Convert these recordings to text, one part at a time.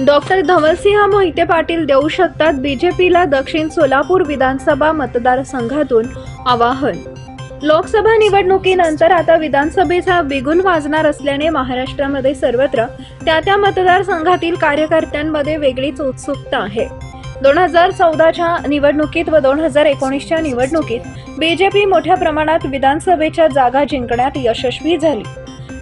Doctor Dhavalsinh Mohite Patil देऊ शकतात बीजेपीला दक्षिण सोलापूर विधानसभा मतदारसंघातून आवाहन. लोकसभा निवडणुकीनंतर आता विधानसभेचा बिगुल वाजणार असल्याने महाराष्ट्रामध्ये सर्वत्र त्या त्या मतदारसंघातील कार्यकर्त्यांमध्ये वेगळीच उत्सुकता आहे. दोन हजार चौदाच्या निवडणुकीत व दोन हजार एकोणीसच्या निवडणुकीत बीजेपी मोठ्या प्रमाणात विधानसभेच्या जागा जिंकण्यात यशस्वी झाली.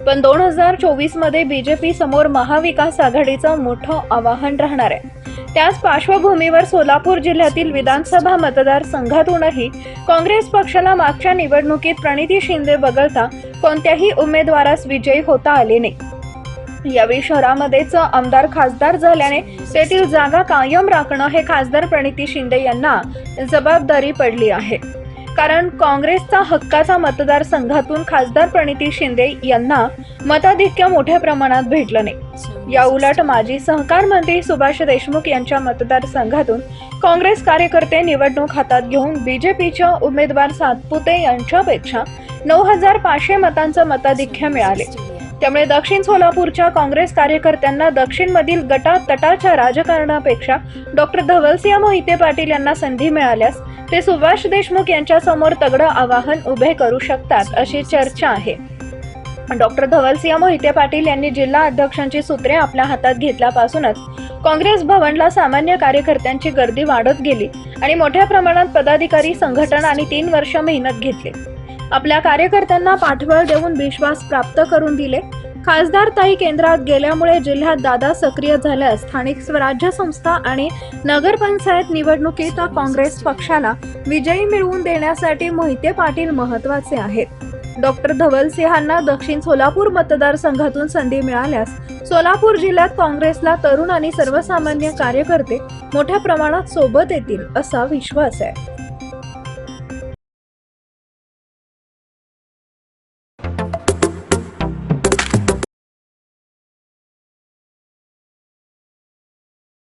पण दोन हजार चोवीसमध्ये बीजेपी समोर महाविकास आघाडीचं मोठं आवाहन राहणार आहे. त्याच पार्श्वभूमीवर सोलापूर जिल्ह्यातील विधानसभा मतदारसंघातूनही काँग्रेस पक्षाला मागच्या निवडणुकीत प्रणिती शिंदे वगळता कोणत्याही उमेदवारास विजयी होता आले नाही. यावेळी शहरामध्येच आमदार खासदार झाल्याने तेथील जागा कायम राखणं हे खासदार प्रणिती शिंदे यांना जबाबदारी पडली आहे. कारण काँग्रेसचा हक्काचा मतदारसंघातून खासदार प्रणिती शिंदे यांना मताधिक्य मोठ्या प्रमाणात भेटलं नाही. या उलट माजी सहकार मंत्री सुभाष देशमुख यांच्या मतदारसंघातून काँग्रेस कार्यकर्ते निवडणूक हातात घेऊन बीजेपीच्या उमेदवार सातपुते यांच्यापेक्षा नऊ हजार पाचशे मतांचं मताधिक्य मिळाले. त्यामुळे दक्षिण सोलापूरच्या काँग्रेस कार्यकर्त्यांना दक्षिणमधील गटातटाच्या राजकारणापेक्षा डॉक्टर धवलसिंह मोहिते पाटील यांना संधी मिळाल्यास ते सुभाष देशमुख यांच्या समोर तगडं आवाहन उभे करू शकतात अशी चर्चा आहे. डॉक्टर धवलसिंह मोहिते पाटील यांनी जिल्हा अध्यक्षांची सूत्रे आपल्या हातात घेतल्यापासूनच काँग्रेस भवनला सामान्य कार्यकर्त्यांची गर्दी वाढत गेली आणि मोठ्या प्रमाणात पदाधिकारी संघटना आणि तीन वर्ष मेहनत घेतली. आपल्या कार्यकर्त्यांना पाठबळ देऊन विश्वास प्राप्त करून दिले खासदार ताई केंद्रात गेल्यामुळे जिल्ह्यात दादा सक्रिय झाल्यास स्थानिक स्वराज्य संस्था आणि नगरपंचायत निवडणुकीत काँग्रेस पक्षाला विजयी मिळवून देण्यासाठी मोहिते पाटील महत्त्वाचे आहेत. डॉक्टर धवलसिंहांना दक्षिण सोलापूर मतदारसंघातून संधी मिळाल्यास सोलापूर जिल्ह्यात काँग्रेसला तरुण आणि सर्वसामान्य कार्यकर्ते मोठ्या प्रमाणात सोबत येतील असा विश्वास आहे.